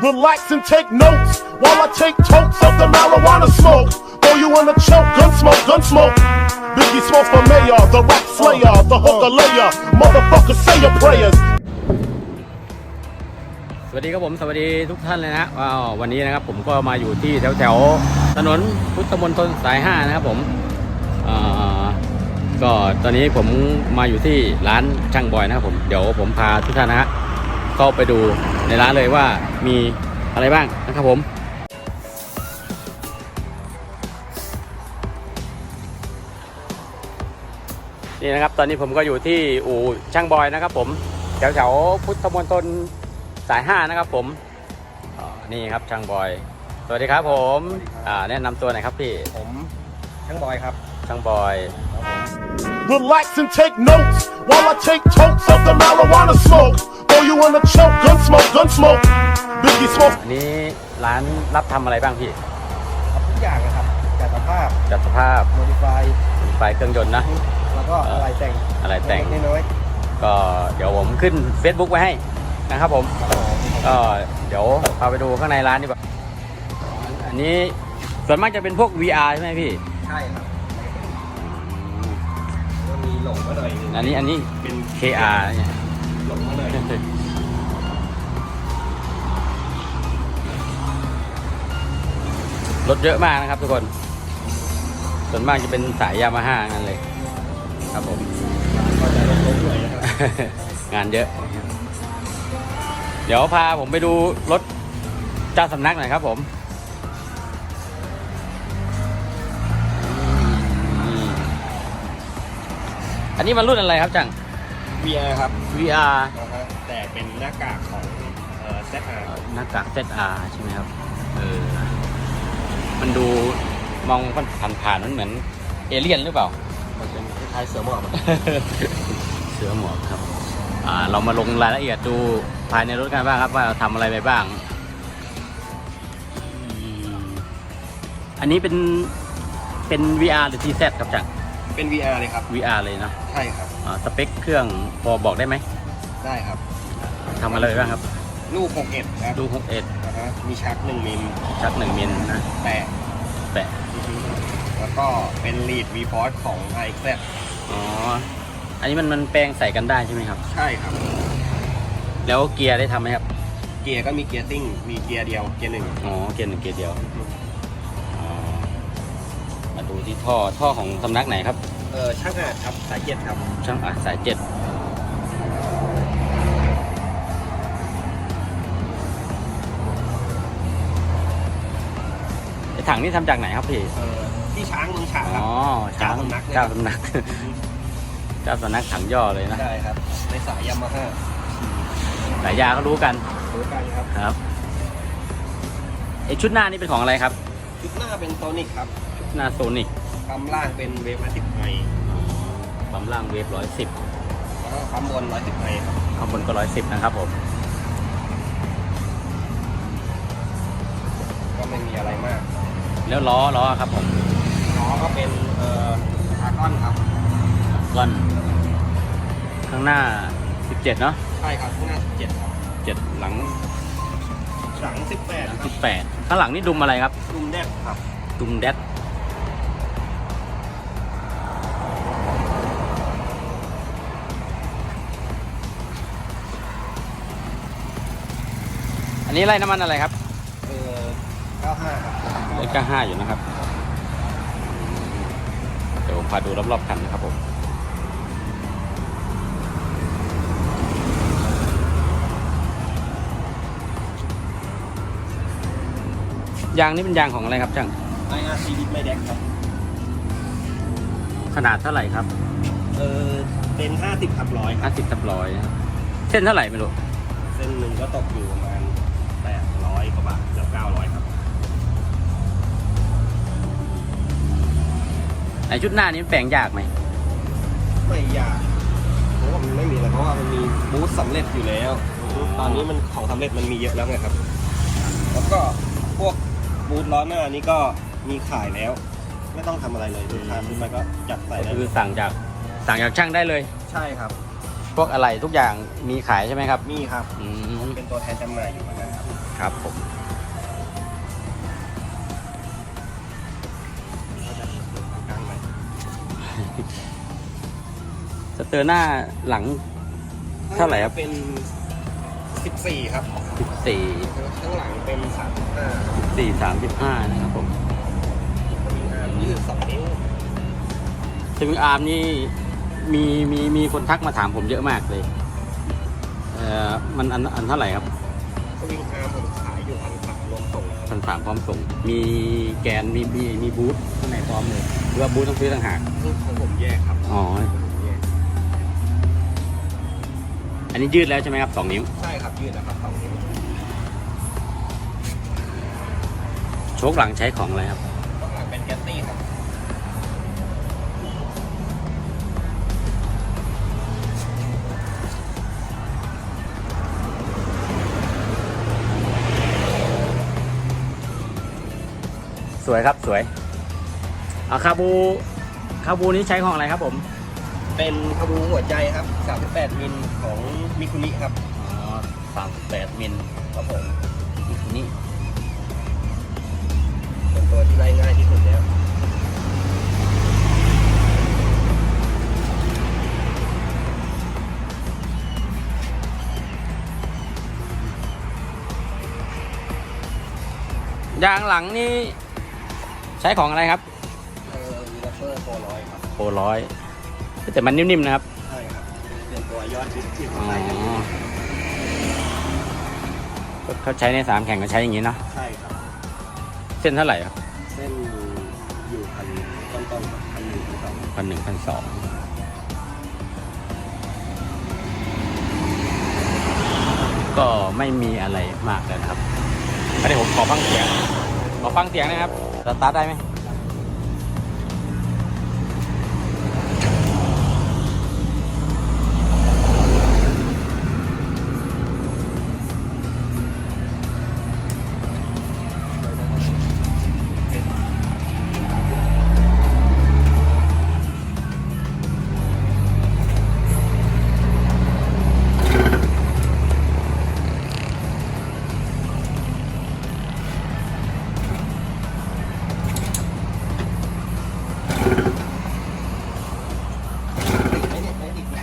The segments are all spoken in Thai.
Relax and take notes while I take totes of the marijuana smoke. Throw you in a choke, gun smoke, gun smoke. Biggie smokes for mayor, the rap slayer, the hooker layer. Motherfucker, say your prayers. สวัสดีครับผมสวัสดีทุกท่านเลยนะว้าววันนี้นะครับผมก็มาอยู่ที่แถวแถวๆถนนพุทธมณฑลสายห้านะครับผมก็ตอนนี้ผมมาอยู่ที่ร้านช่างบอยนะครับผมเดี๋ยวผมพาทุกท่านนะฮะ เข้าไปดูในร้านเลยว่ามีอะไรบ้างนะครับผมนี่นะครับตอนนี้ผมก็อยู่ที่อู่ช่างบอยนะครับผมแถวแถวๆพุทธมณฑลสายห้านะครับผมอ่านี่ครับช่างบอย สวัสดีครับผมอ่าแนะนำตัวหน่อยครับพี่ผมช่างบอยครับช่างบอย Relax and take notes while I take totes of the marijuana smoke. Throw you in a choke, gun smoke, gun smoke. Biggie smokes. อันนี้ร้านรับทำอะไรบ้างพี่ทำทุกอย่างนะครับจัดสภาพจัดสภาพโมดิฟายไฟเครื่องยนต์นะ แล้วก็อะไรแต่งอะไรแต่ง เล็กๆน้อยก็เดี๋ยวผมขึ้น Facebook ไว้ให้นะครับผม ๆครับผมก็เดี๋ยวพาไปดูข้างในร้านดีกว่า อันนี้ส่วนมากจะเป็นพวก VR ใช่ไหมพี่ ใช่ครับก็มีหลงมาหน่อยนึงอันนี้อันนี้เป็น KR เนี่ย หลงมาหน่อยรถเยอะมากนะครับทุกคน ส่วนมากจะเป็นสายยามาฮ่านั่นเลย ครับผมก็จะลงๆหน่อยนะครับงานเยอะ เดี๋ยวพาผมไปดูรถเจ้าสำนักหน่อยครับผมอืมอันนี้มันรุ่นอะไรครับจัง เวียครับ VR นะฮะแต่เป็นหน้ากากของเอ่อ ZR หน้ากาก ZR ใช่ไหมครับ เออ มันดูมองผ่านผ่านๆมันเหมือนเอเลี่ยนหรือเปล่า มันเป็นคล้ายๆเสือหมอบอะเสือหมอบครับ อ่า เรามาลงรายละเอียดดูภายในรถกันบ้างครับ ว่าเราทำอะไรไปบ้างอืมอันนี้เป็นเป็น VR หรือ TZ ครับจังเป็น VR เลยครับ VR เลยเนอะใช่ครับอ่า สเปคเครื่องพอบอกได้ไหมได้ครับทำอะไรไปบ้างครับ ลูก61ครับดู61นะฮะมีชัก1มิลชัก1มิลนะแปะแปะแล้วก็เป็น lead v f o r c e ของ iXZ อ๋อ อันนี้มันมันแปลงใส่กันได้ใช่ไหมครับ ใช่ครับ แล้วเกียร์ได้ทำไหมครับ เกียร์ก็มีเกียร์ซิ่ง มีเกียร์เดียว เกียร์หนึ่งอ๋อ เกียร์หนึ่งเกียร์เดียวอ๋อมาดูที่ท่อ ท่อของสำนักไหนครับ เออช่างอาดครับสายเจ็ดครับ ช่างอัดสายเจ็ดไอถังนี่ทำจากไหนครับพี่เออที่ช้างเมืองฉางครัอ๋บอช้างเจ้าสำนักเลยเจ้าสำนักเจ้าสำนักถังย่อเลยนะได้ครับ ในสายยามาฮ่าสายยาเขารู้กันรู้กันครับครับไอชุดหน้านี่เป็นของอะไรครับ ชุดหน้าเป็นโซนิกครับ หน้าโซนิกปั๊มล่างเป็นเวฟร้อยสิบไมปั๊ม ล่างเวฟร้อยสิบแล้วก็ปั๊มบนร้อยสิบไมครับข้างบนก็ร้อยสิบนะครับผม ก็ไม่มีอะไรมากแล้วล้อล้อครับผมล้อก็เป็นเอ่ออาร์กอนครับก้อน ข้างหน้าสิบเจ็ดเนาะใช่ครับข้างหน้าสิบเจ็ดครับเจ็ดหลังหลังสิบแปดหลังครัสิบบแปดข้างหลังนี่ดุมอะไรครับดุมแนบครับ ดุมแดด อันนี้ไล่น้ำมันอะไรครับเออเก้าห้าครับเลขก็ห้าอยู่นะครับ เดี๋ยวผมพาดูรอบๆคันนะครับผมยางนี่เป็นยางของอะไรครับช่างไออาร์ซีดิไม่แดกครับ ขนาดเท่าไหร่ครับเออเป็นห้าสิบขับร้อยครับ ห้าสิบทับร้อยนะครับเส้นเท่าไหร่ไม่รู้ เส้นหนึ่งก็ตกอยู่ประมาณ ไอชุดหน้านี้มันแปลงยากไหมไม่ยากเพราะว่ามันไม่มีอะไรเพราะว่ามันมีบูธสำเร็จอยู่แล้ว ตอนนี้มันของสำเร็จมันมีเยอะแล้วไงครับ แล้วก็พวกบูธล้อหน้านี้ก็มีขายแล้ว ไม่ต้องทำอะไรเลยลูกค้าซื้อมาก็จับใส่ได้ก็เลคือยสั่งจากสั่งจากช่างได้เลย ใช่ครับ พวกอะไรทุกอย่างมีขายใช่ไหมครับมีครับ อืมเป็นตัวแทนจำหน่ายอยู่เหมือนกันครับ ครับผม สเตอร์หน้าหลัง เท่าไหร่ครับ เป็นสิบสี่ครับ14 ข้างหลังเป็นสามห้า4 35 นะครับผมมีงานยืดสองนิ้วซึ่งอาร์มนี่มีมีมีคนทักมาถามผมเยอะมากเลย เอ่อมันอันอันเท่าไหร่ครับสวิงอาร์มผมขายอยู่พันสามรวมส่งครับพันสามพร้อมส่ง มีแกนมีมีมีบูทข้างในพร้อมเลยหรือว่าบูทต้องซื้อต่างหากของผมแยกครับ อ๋อ อันนี้ยืดแล้วใช่ไหมครับสองนิ้ว ใช่ครับยืดนะครับสองนิ้วโชคหลังใช้ของอะไรครับข้างหลังเป็นแกตตี้ครับสวยครับสวยเอาคาบูคาบูนี้ใช้ของอะไรครับผม เป็นขบูหัวใจครับ 38มิล ของมิคุนิครับอ๋อสามแปดมิลครับผมนี่เป็นตัวที่ไล่ง่ายที่สุดแล้วยางหลังนี่ใช้ของอะไรครับ เออวีลัฟเฟอร์โฟร้อยครับโปรร้อยแต่มันนิ่มๆนะครับใช่ครับเป็นตัว ยอดฮิตที่อ๋อใช้กันก็เขาใช้ในสามแข่งก็ใช้อย่างนี้เนาะใช่ครับ เส้นเท่าไหร่ครับเส้นอยู่พันต้นๆครับพันหนึ่งพันสองพันหนึ่งพันสองก็ไม่มีอะไรมากเลยนะครับอันนี้ผมขอฟังเสียงขอฟังเสียงนะครับสตาร์ทได้ไหมไม่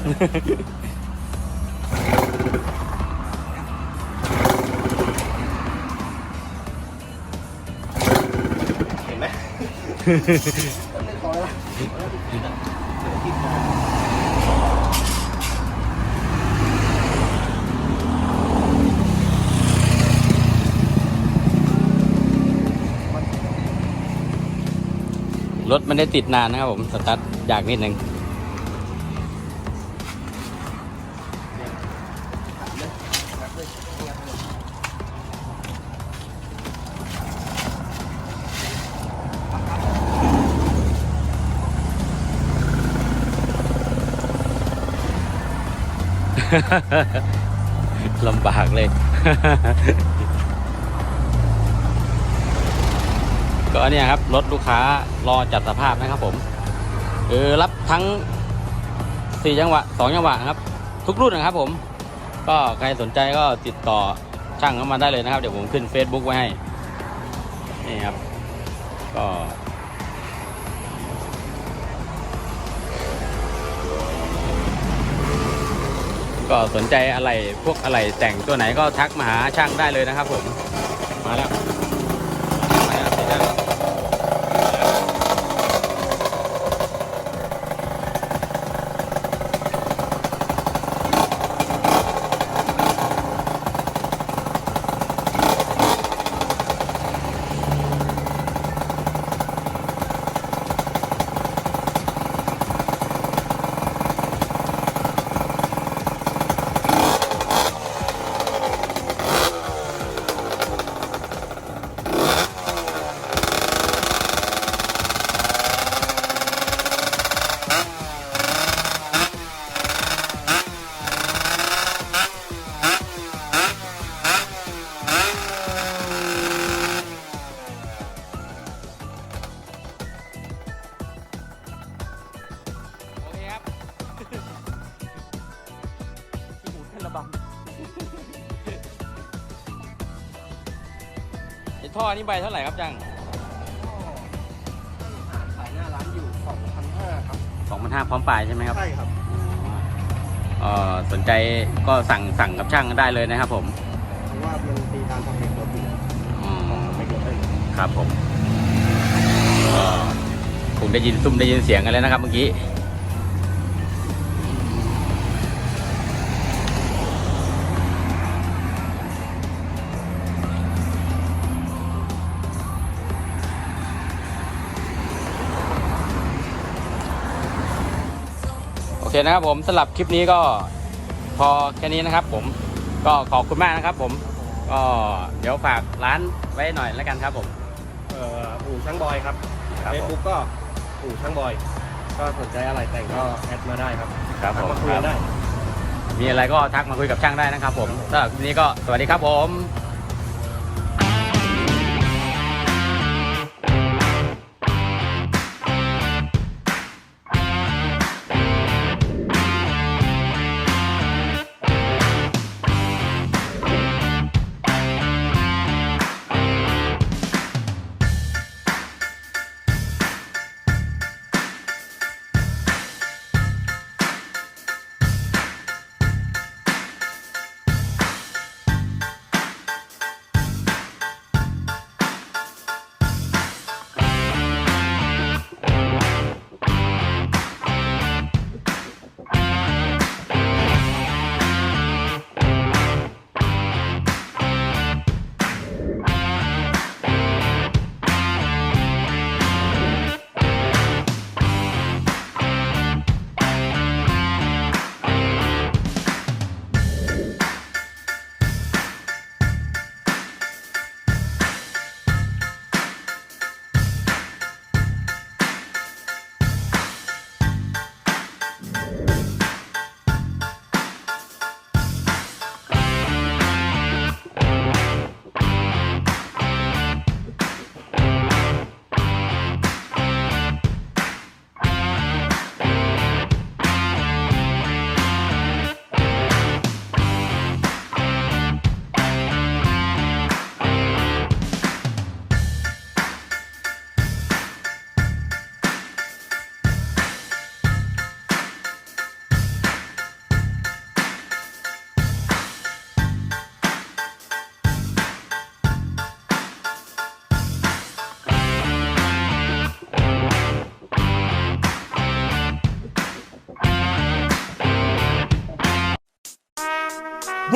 เห็นไหมไม่พอแล้วรถไมันได้ติดนานนะครับผม สตาร์ทยากนิดนึง ลำบากเลย ก็เนี่ยครับ รถลูกค้ารอจัดสภาพนะครับผมเออรับทั้งสี่จังหวะสองจังหวะนะครับ ทุกรุ่นนะครับผม ก็ใครสนใจก็ติดต่อช่างเข้ามาได้เลยนะครับ เดี๋ยวผมขึ้น Facebook ไว้ให้ นี่ครับ ก็ ก็สนใจอะไรพวกอะไรแต่งตัวไหนก็ทักมาหาช่างได้เลยนะครับผมมาแล้ว นี่ใบเท่าไหร่ครับจังขายหน้าร้านอยู่2,500ครับสองพันห้าพร้อมปลายใช่ไหมครับใช่ครับ เอ่อสนใจก็สั่งสั่งกับช่างได้เลยนะครับผมเพราะว่ามันตีตามสเปครถอยู่แล้วอ๋อของสเปครถได้เลยครับผมก็คงได้ยินซุ่มได้ยินเสียงกันแล้วนะครับเมื่อกี้ เคนะครับผมสำหรับคลิปนี้ก็พอแค่นี้นะครับ ผมก็ขอบคุณมากนะครับ ผมก็เดี๋ยวฝากร้านไว้หน่อยแล้วกันครับ ผมเอ่ออู่ช่างบอยครับครับเฟผมซบุ๊กก็อู่ช่างบอย ก็สนใจอะไรแต่งก็แอดมาได้ครับครับผมทักมาคุยกันได้ มีอะไรก็ทักมาคุยกับช่างได้นะครับ ผมสำหรับคลิปนี้ก็สวัสดีครับผม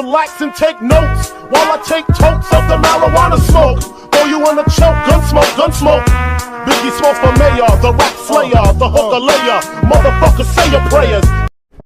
Relax and take notes while I take totes of the marijuana smoke. Throw you in a choke, gun smoke, gun smoke. Biggie smoke for mayor, the rap slayer, the hooker layer. Motherfucker, say your prayers.